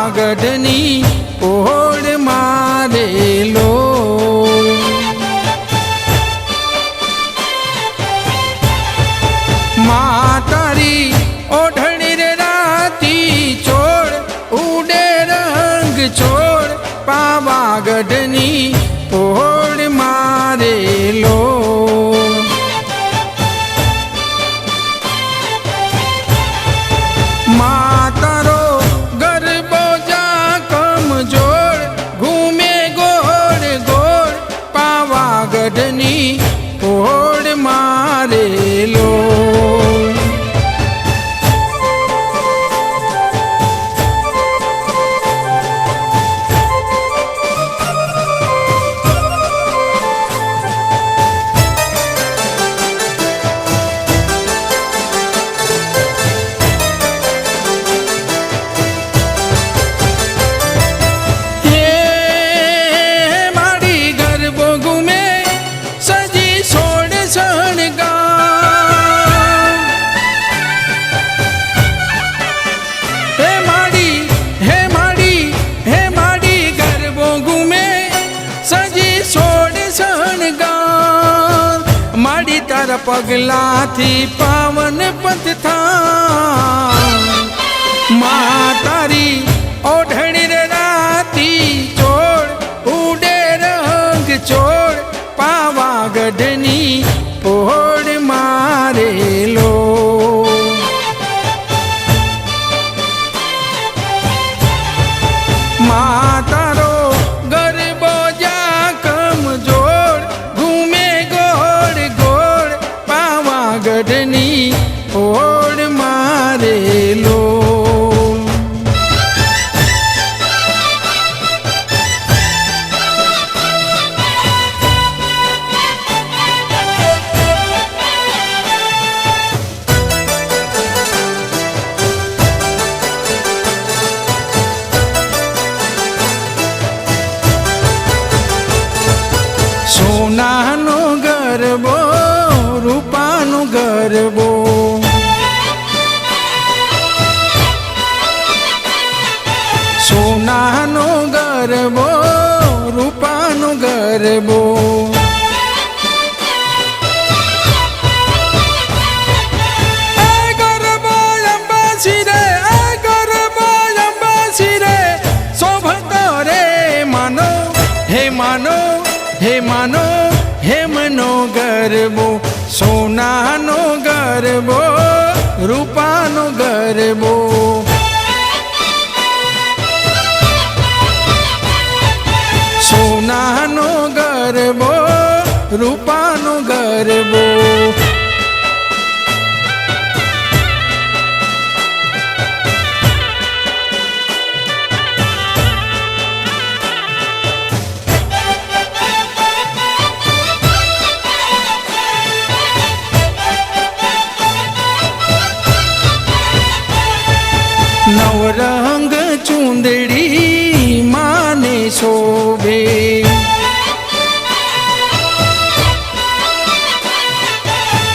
જુનાગઢની odd મારેલો. Odd મારેલો. તાર પગલાથી પાવન પંથ થા. મા તારી કરવો સોનાનો ગરબો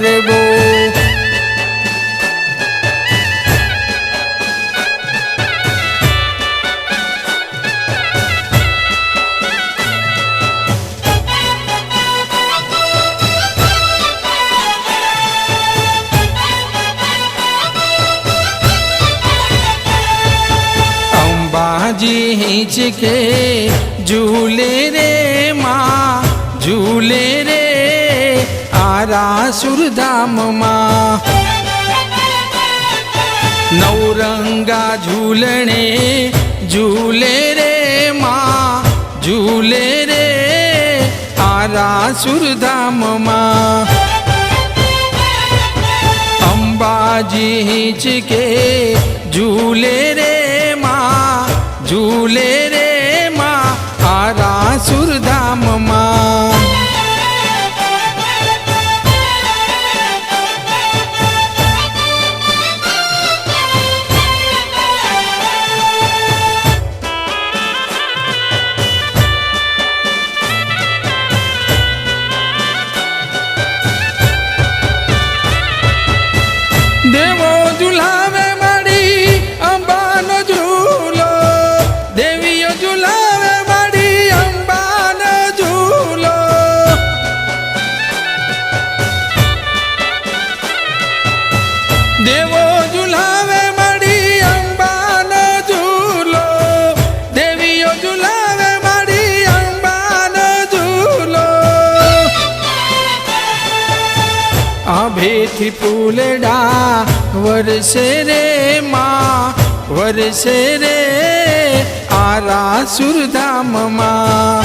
કરવો. અંબાજી હિંચકે ઝૂલે રે માં ઝૂલે રે સુરધામમાં નવરંગા ઝૂલણે, ઝૂલે રે માં, ઝૂલે રે આરા સુરધામમાં અંબાજી હિંચકે, ઝૂલે રે માં, ઝૂલે રે દેવો ઝુલાવે માડી અંબાનો ઝૂલો. દેવીઓ ઝુલાવે માડી અંબાનો ઝૂલો. આભેથી ફૂલડા વરસે રે માં, વરસે રે આરા સુરધામમાં.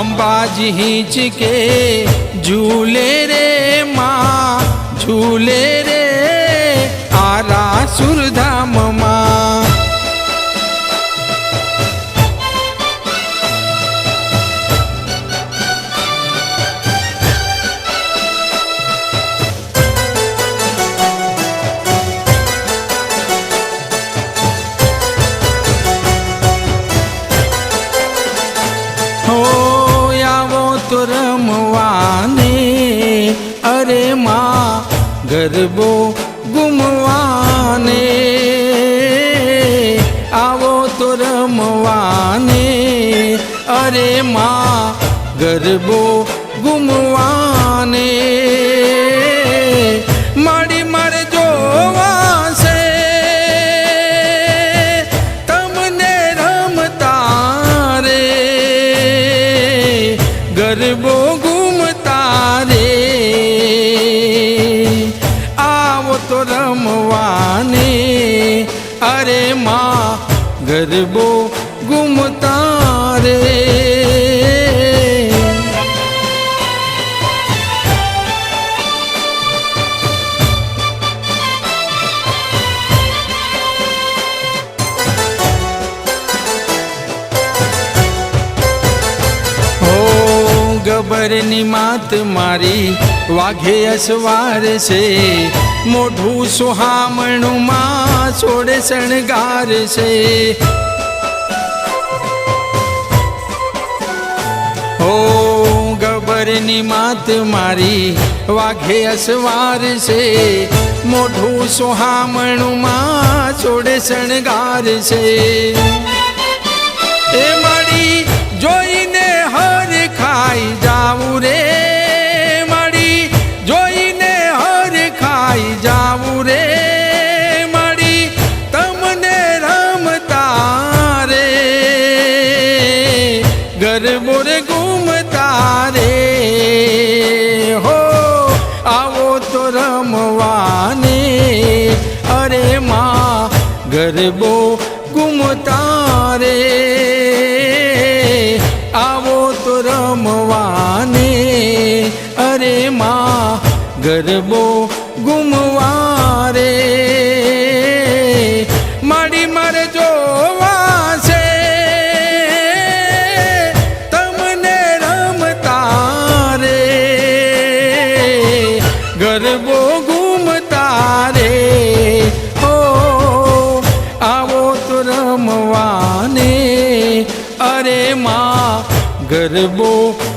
અંબાજી હિંચકે ઝૂલે રે માં ઝૂલે રે આરા ગરબો ગુમવાને. આવો તો રમવાને. અરે માં ગરબો ગુમવાને. રમવાને અરે માં ગરબો ગુમતા રે. ગબરની માત મારી વાઘે અસવાર છે. મોઢું સુહામણું માં છોડે શણગાર છે. હો, ગબરની માત મારી વાઘે અસવાર છે. મોઢું સુહામણું માં છોડે શણગાર છે. એ માડી ગરબો ગુમતા રે આવો તો રમવાને. અરે માં ગરબો ગુમવા રે માડી મારે જોવા અરે માં ગરબો ઘૂમતા રે